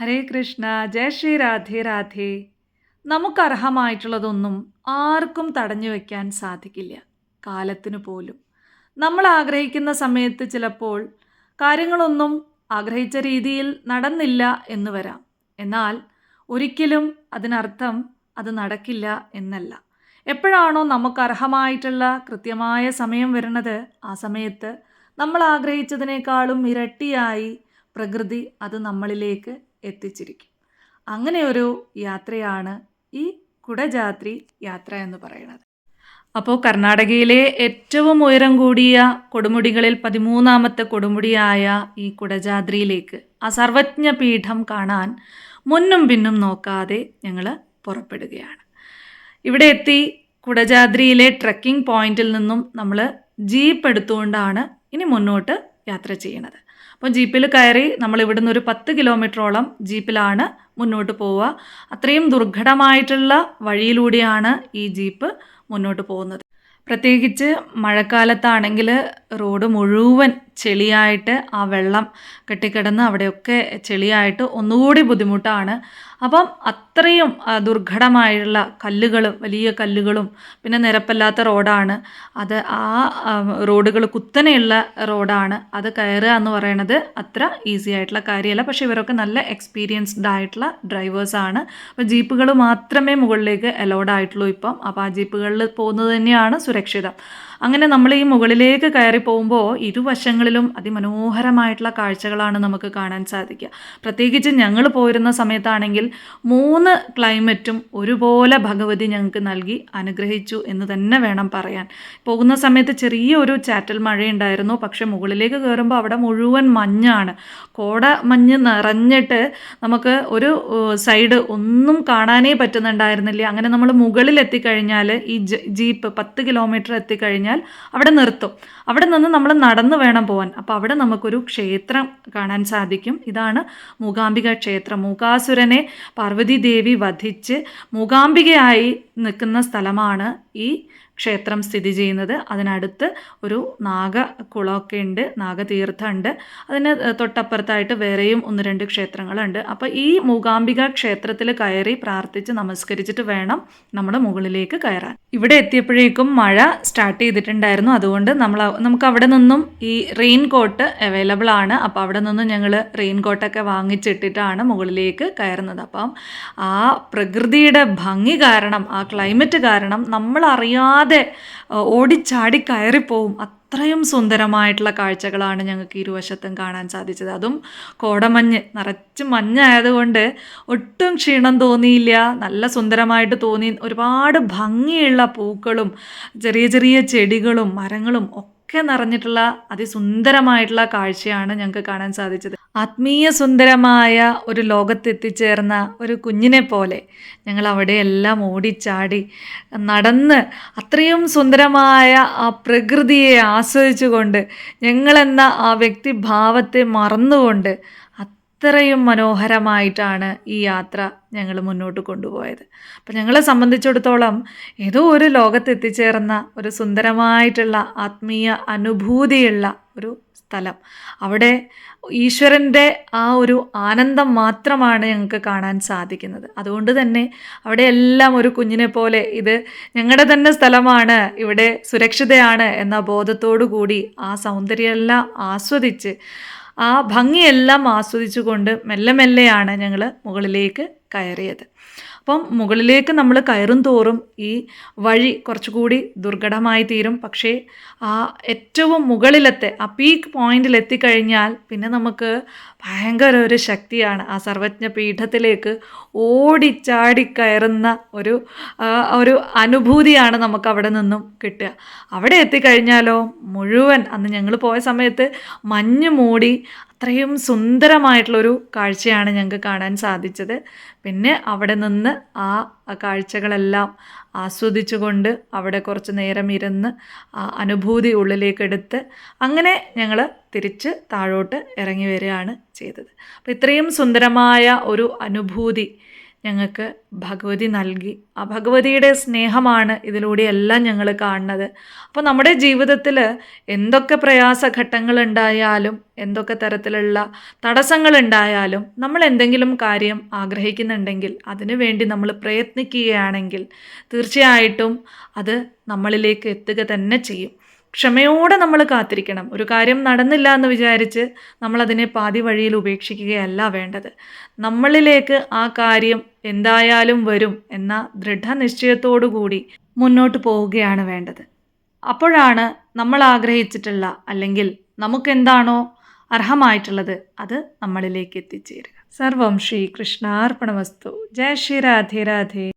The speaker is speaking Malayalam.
ഹരേ കൃഷ്ണ ജയ ശ്രീ രാധേ രാധേ. നമുക്ക് അർഹമായിട്ടുള്ളതൊന്നും ആർക്കും തടഞ്ഞു വയ്ക്കാൻ സാധിക്കില്ല കാലത്തിന് പോലും. നമ്മൾ ആഗ്രഹിക്കുന്ന സമയത്ത് ചിലപ്പോൾ കാര്യങ്ങളൊന്നും ആഗ്രഹിച്ച രീതിയിൽ നടന്നില്ല എന്ന് വരാം. എന്നാൽ ഒരിക്കലും അതിനർത്ഥം അത് നടക്കില്ല എന്നല്ല. എപ്പോഴാണോ നമുക്ക് അർഹമായിട്ടുള്ള കൃത്യമായ സമയം വരുന്നത് ആ സമയത്ത് നമ്മൾ ആഗ്രഹിച്ചതിനേക്കാളും ഇരട്ടിയായി പ്രകൃതി അത് നമ്മളിലേക്ക് എത്തിച്ചിരിക്കും. അങ്ങനെ ഒരു യാത്രയാണ് ഈ കുടജാത്രി യാത്ര എന്ന് പറയുന്നത്. അപ്പോൾ കർണാടകയിലെ ഏറ്റവും ഉയരം കൂടിയ കൊടുമുടികളിൽ പതിമൂന്നാമത്തെ കൊടുമുടിയായ ഈ കുടജാദ്രിയിലേക്ക് ആ സർവജ്ഞ പീഠം കാണാൻ മുന്നും പിന്നും നോക്കാതെ ഞങ്ങൾ പുറപ്പെടുകയാണ്. ഇവിടെ എത്തി കുടജാദ്രിയിലെ ട്രക്കിംഗ് പോയിന്റിൽ നിന്നും നമ്മൾ ജീപ്പ് എടുത്തുകൊണ്ടാണ് ഇനി മുന്നോട്ട് യാത്ര ചെയ്യുന്നത്. അപ്പോൾ ജീപ്പിൽ കയറി നമ്മൾ ഇവിടുന്ന് ഒരു പത്ത് കിലോമീറ്ററോളം ജീപ്പിലാണ് മുന്നോട്ട് പോവുക. അത്രയും ദുർഘടമായിട്ടുള്ള വഴിയിലൂടെയാണ് ഈ ജീപ്പ് മുന്നോട്ട് പോകുന്നത്. പ്രത്യേകിച്ച് മഴക്കാലത്താണെങ്കിൽ റോഡ് മുഴുവൻ ചെളിയായിട്ട് ആ വെള്ളം കെട്ടിക്കിടന്ന് അവിടെയൊക്കെ ചെളിയായിട്ട് ഒന്നുകൂടി ബുദ്ധിമുട്ടാണ്. അപ്പം അത്രയും ദുർഘടമായുള്ള കല്ലുകളും വലിയ കല്ലുകളും പിന്നെ നിരപ്പല്ലാത്ത റോഡാണ്. അത് ആ റോഡുകൾ കുത്തനെയുള്ള റോഡാണ്. അത് കയറുക എന്ന് പറയുന്നത് അത്ര ഈസി ആയിട്ടുള്ള കാര്യമല്ല. പക്ഷേ ഇവരൊക്കെ നല്ല എക്സ്പീരിയൻസ്ഡ് ആയിട്ടുള്ള ഡ്രൈവേഴ്സാണ് അപ്പോൾ ജീപ്പുകൾ മാത്രമേ മുകളിലേക്ക് അലോഡ് ആയിട്ടുള്ളൂ ഇപ്പം. അപ്പോൾ ആ ജീപ്പുകളിൽ പോകുന്നത് തന്നെയാണ് സുരക്ഷിതം. അങ്ങനെ നമ്മൾ ഈ മുകളിലേക്ക് കയറി പോകുമ്പോൾ ഇരുവശങ്ങളിലും അതിമനോഹരമായിട്ടുള്ള കാഴ്ചകളാണ് നമുക്ക് കാണാൻ സാധിക്കുക. പ്രത്യേകിച്ച് ഞങ്ങൾ പോയിരുന്ന സമയത്താണെങ്കിൽ മൂന്ന് ക്ലൈമറ്റും ഒരുപോലെ ഭഗവതി ഞങ്ങൾക്ക് നൽകി അനുഗ്രഹിച്ചു എന്ന് തന്നെ വേണം പറയാൻ. പോകുന്ന സമയത്ത് ചെറിയൊരു ചാറ്റൽ മഴയുണ്ടായിരുന്നു. പക്ഷെ മുകളിലേക്ക് കയറുമ്പോൾ അവിടെ മുഴുവൻ മഞ്ഞാണ്. കോട മഞ്ഞ് നിറഞ്ഞിട്ട് നമുക്ക് ഒരു സൈഡ് ഒന്നും കാണാനേ പറ്റുന്നുണ്ടായിരുന്നില്ല. അങ്ങനെ നമ്മൾ മുകളിൽ എത്തിക്കഴിഞ്ഞാൽ ഈ ജീപ്പ് പത്ത് കിലോമീറ്റർ എത്തിക്കഴിഞ്ഞാൽ അവിടെ നിർത്തും. അവിടെ നിന്ന് നമ്മൾ നടന്നു വേണം പോകാൻ അപ്പോൾ അവിടെ നമുക്കൊരു ക്ഷേത്രം കാണാൻ സാധിക്കും. ഇതാണ് മൂകാംബിക ക്ഷേത്രം. മൂകാസുരനെ പാർവതി ദേവി വധിച്ച് മൂകാംബികയായി നിൽക്കുന്ന സ്ഥലമാണ് ഈ ക്ഷേത്രം സ്ഥിതി ചെയ്യുന്നത്. അതിനടുത്ത് ഒരു നാഗകുളമൊക്കെ ഉണ്ട് നാഗതീർത്ഥമുണ്ട്. അതിന് തൊട്ടപ്പുറത്തായിട്ട് വേറെയും ഒന്ന് രണ്ട് ക്ഷേത്രങ്ങളുണ്ട്. അപ്പോൾ ഈ മൂകാംബിക ക്ഷേത്രത്തിൽ കയറി പ്രാർത്ഥിച്ച് നമസ്കരിച്ചിട്ട് വേണം നമ്മൾ മുകളിലേക്ക് കയറാൻ. ഇവിടെ എത്തിയപ്പോഴേക്കും മഴ സ്റ്റാർട്ട് ചെയ്തിട്ടുണ്ടായിരുന്നു. അതുകൊണ്ട് നമ്മൾ നമുക്ക് അവിടെ നിന്നും ഈ റെയിൻ കോട്ട് അവൈലബിൾ ആണ്. അപ്പോൾ അവിടെ നിന്നും ഞങ്ങൾ റെയിൻ കോട്ടൊക്കെ വാങ്ങിച്ചിട്ടിട്ടാണ് മുകളിലേക്ക് കയറുന്നത്. അപ്പം ആ പ്രകൃതിയുടെ ഭംഗി കാരണം ആ ക്ലൈമറ്റ് കാരണം നമ്മൾ അറിയാതെ ഏഹ്, ഓടിച്ചാടി കയറിപ്പോവും. അത്രയും സുന്ദരമായിട്ടുള്ള കാഴ്ചകളാണ് ഞങ്ങൾക്ക് ഇരുവശത്തും കാണാൻ സാധിച്ചത്. അതും കോടമഞ്ഞ് നിറച്ച് മഞ്ഞായതുകൊണ്ട് ഒട്ടും ക്ഷീണം തോന്നിയില്ല. നല്ല സുന്ദരമായിട്ട് തോന്നി. ഒരുപാട് ഭംഗിയുള്ള പൂക്കളും ചെറിയ ചെറിയ ചെടികളും മരങ്ങളും ഒക്കെ നിറഞ്ഞിട്ടുള്ള അതിസുന്ദരമായിട്ടുള്ള കാഴ്ചയാണ് ഞങ്ങൾക്ക് കാണാൻ സാധിച്ചത്. ആത്മീയ സുന്ദരമായ ഒരു ലോകത്തെത്തിച്ചേർന്ന ഒരു കുഞ്ഞിനെ പോലെ ഞങ്ങൾ അവിടെയെല്ലാം ഓടിച്ചാടി നടന്ന് അത്രയും സുന്ദരമായ ആ പ്രകൃതിയെ ആസ്വദിച്ചുകൊണ്ട് ഞങ്ങളെന്ന ആ വ്യക്തിഭാവത്തെ മറന്നുകൊണ്ട് അത്രയും മനോഹരമായിട്ടാണ് ഈ യാത്ര ഞങ്ങൾ മുന്നോട്ട് കൊണ്ടുപോയത്. അപ്പം ഞങ്ങളെ സംബന്ധിച്ചിടത്തോളം ഏതോ ഒരു ലോകത്തെത്തിച്ചേർന്ന ഒരു സുന്ദരമായിട്ടുള്ള ആത്മീയ അനുഭൂതിയുള്ള ഒരു സ്ഥലം. അവിടെ ഈശ്വരന്റെ ആ ഒരു ആനന്ദം മാത്രമാണ് ഞങ്ങൾക്ക് കാണാൻ സാധിക്കുന്നത്. അതുകൊണ്ട് തന്നെ അവിടെ എല്ലാം ഒരു കുഞ്ഞിനെ പോലെ ഇത് ഞങ്ങളുടെ തന്നെ സ്ഥലമാണ് ഇവിടെ സുരക്ഷിതയാണ് എന്ന ബോധത്തോടു കൂടി ആ സൗന്ദര്യമെല്ലാം ആസ്വദിച്ച് ആ ഭംഗിയെല്ലാം ആസ്വദിച്ചുകൊണ്ട് മെല്ലെ മെല്ലെയാണ് ഞങ്ങൾ മുകളിലേക്ക് കയറിയത്. അപ്പം മുകളിലേക്ക് നമ്മൾ കയറും തോറും ഈ വഴി കുറച്ചുകൂടി ദുർഘടമായി തീരും. പക്ഷേ ആ ഏറ്റവും മുകളിലത്തെ ആ പീക്ക് പോയിന്റിൽ എത്തിക്കഴിഞ്ഞാൽ പിന്നെ നമുക്ക് ഭയങ്കര ഒരു ശക്തിയാണ്. ആ സർവജ്ഞ പീഠത്തിലേക്ക് ഓടിച്ചാടി കയറുന്ന ഒരു ഒരു അനുഭൂതിയാണ് നമുക്ക് അവിടെ നിന്നും കിട്ടുക. അവിടെ എത്തിക്കഴിഞ്ഞാലോ മുഴുവൻ അന്ന് ഞങ്ങൾ പോയ സമയത്ത് മഞ്ഞ് മൂടി അത്രയും സുന്ദരമായിട്ടുള്ളൊരു കാഴ്ചയാണ് ഞങ്ങൾക്ക് കാണാൻ സാധിച്ചത്. പിന്നെ അവിടെ നിന്ന് ആ കാഴ്ചകളെല്ലാം ആസ്വദിച്ചുകൊണ്ട് അവിടെ കുറച്ച് നേരം ഇരുന്ന് അനുഭൂതി ഉള്ളിലേക്കെടുത്ത് അങ്ങനെ ഞങ്ങൾ തിരിച്ച് താഴോട്ട് ഇറങ്ങി വരികയാണ് ചെയ്തത്. അപ്പോൾ ഇത്രയും സുന്ദരമായ ഒരു അനുഭൂതി ഞങ്ങൾക്ക് ഭഗവതി നൽകി. ആ ഭഗവതിയുടെ സ്നേഹമാണ് ഇതിലൂടെയെല്ലാം ഞങ്ങൾ കാണുന്നത്. അപ്പോൾ നമ്മുടെ ജീവിതത്തിൽ എന്തൊക്കെ പ്രയാസഘട്ടങ്ങൾ ഉണ്ടായാലും എന്തൊക്കെ തരത്തിലുള്ള തടസ്സങ്ങൾ ഉണ്ടായാലും നമ്മൾ എന്തെങ്കിലും കാര്യം ആഗ്രഹിക്കുന്നുണ്ടെങ്കിൽ അതിനു വേണ്ടി നമ്മൾ പ്രയത്നിക്കുകയാണെങ്കിൽ തീർച്ചയായിട്ടും അത് നമ്മളിലേക്ക് എത്തുക തന്നെ ചെയ്യും. ക്ഷമയോടെ നമ്മൾ കാത്തിരിക്കണം. ഒരു കാര്യം നടന്നില്ല എന്ന് വിചാരിച്ച് നമ്മളതിനെ പാതി വഴിയിൽ ഉപേക്ഷിക്കുകയല്ല വേണ്ടത്. നമ്മളിലേക്ക് ആ കാര്യം എന്തായാലും വരും എന്ന ദൃഢനിശ്ചയത്തോടു കൂടി മുന്നോട്ട് പോവുകയാണ് വേണ്ടത്. അപ്പോഴാണ് നമ്മൾ ആഗ്രഹിച്ചിട്ടുള്ള അല്ലെങ്കിൽ നമുക്കെന്താണോ അർഹമായിട്ടുള്ളത് അത് നമ്മളിലേക്ക് എത്തിച്ചേരുക. സർവം ശ്രീ കൃഷ്ണാർപ്പണമസ്തു ജയ ശ്രീ രാധേ രാധേ.